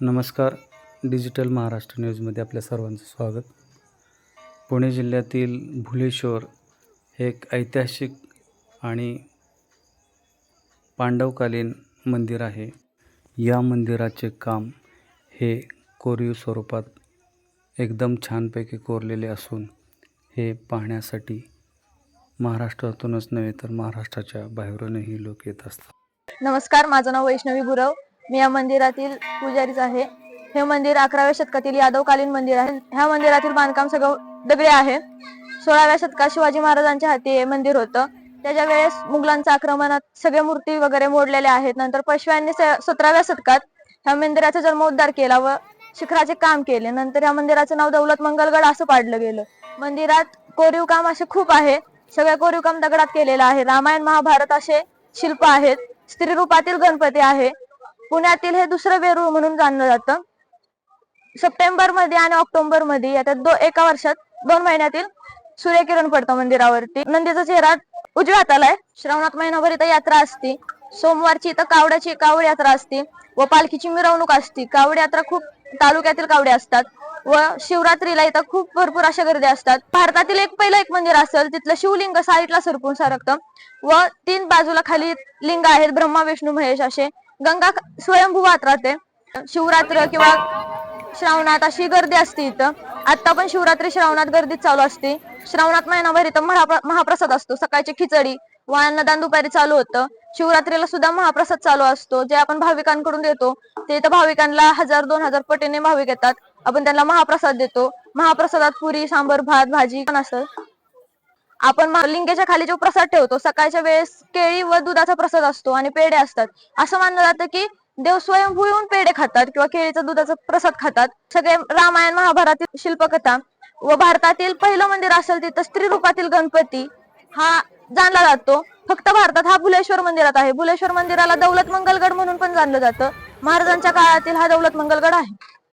नमस्कार. डिजिटल महाराष्ट्र न्यूजमध्ये आपल्या सर्वांचं स्वागत. पुणे जिल्ह्यातील भुलेश्वर हे एक ऐतिहासिक आणि पांडवकालीन मंदिर आहे. या मंदिराचे काम हे कोरीव स्वरूपात एकदम छानपैकी कोरलेले असून हे पाहण्यासाठी महाराष्ट्रातूनच नव्हे तर महाराष्ट्राच्या बाहेरूनही लोक येत असतात. नमस्कार माझं नाव वैष्णवी गुरव मी या मंदिरातील पुजारीच आहे. हे मंदिर अकराव्या शतकातील यादवकालीन मंदिर आहे. ह्या मंदिरातील बांधकाम सगळं दगडे आहे. सोळाव्या शतकात शिवाजी महाराजांच्या हाती हे मंदिर होतं. त्याच्या वेळेस मुघलांच्या आक्रमणात सगळे मूर्ती वगैरे मोडलेल्या आहेत. नंतर पेशव्यांनी सतराव्या शतकात ह्या मंदिराचा जन्मोद्धार केला व शिखराचे काम केले. नंतर या मंदिराचं नाव दौलत मंगलगड असं पाडलं गेलं. मंदिरात कोरीव काम असे खूप आहे. सगळ्या कोरीव काम दगडात केलेलं आहे. रामायण महाभारत असे शिल्प आहेत. स्त्री रूपातील गणपती आहे. पुण्यातील हे दुसरं वेरूळ म्हणून जाणलं जातं. सप्टेंबरमध्ये आणि ऑक्टोबरमध्ये आता दो एका वर्षात दोन महिन्यातील सूर्यकिरण पडतं मंदिरावरती. नंदीचा चेहरा उजव्या हाताला आहे. श्रावणात महिनाभर इथं यात्रा असते. सोमवारची इथं कावड्याची कावड यात्रा असते व पालखीची मिरवणूक असते. कावड यात्रा खूप तालुक्यातील कावडे असतात व शिवरात्रीला इथं खूप भरपूर अशा गर्दी असतात. भारतातील एक पहिलं एक मंदिर असेल तिथलं शिवलिंग साईडला सरकून सरकतं व तीन बाजूला खाली लिंग आहेत. ब्रह्मा विष्णू महेश असे गंगा स्वयंभू वाहत राहते शिवरात्र किंवा श्रावणात अशी गर्दी असते इथं. आता पण शिवरात्री श्रावणात गर्दी चालू असते. श्रावणात महिनाभर इथं महाप्रसाद असतो. सकाळची खिचडी व अन्नदान दुपारी चालू होतं. शिवरात्रीला सुद्धा महाप्रसाद चालू असतो. जे आपण भाविकांकडून देतो ते इथं भाविकांना हजार दोन हजार पटीने भाविक येतात. आपण त्यांना महाप्रसाद देतो. महाप्रसादात पुरी सांबर भात भाजी पण असं आपण लिंगेच्या खाली जो प्रसाद ठेवतो सकाळच्या वेळेस केळी व दुधाचा प्रसाद असतो आणि पेढे असतात. असं मानलं जातं की देव स्वयंभू येऊन पेढे खातात किंवा केळीचा दुधाचा प्रसाद खातात. सगळे रामायण महाभारतातील शिल्पकथा व भारतातील पहिलं मंदिर असेल तिथं स्त्री रूपातील गणपती हा जाणला जातो. फक्त भारतात हा भुलेश्वर मंदिरात आहे. भुलेश्वर मंदिराला दौलत मंगलगड म्हणून पण जाणलं जातं. महाराजांच्या काळातील हा दौलत मंगलगड आहे.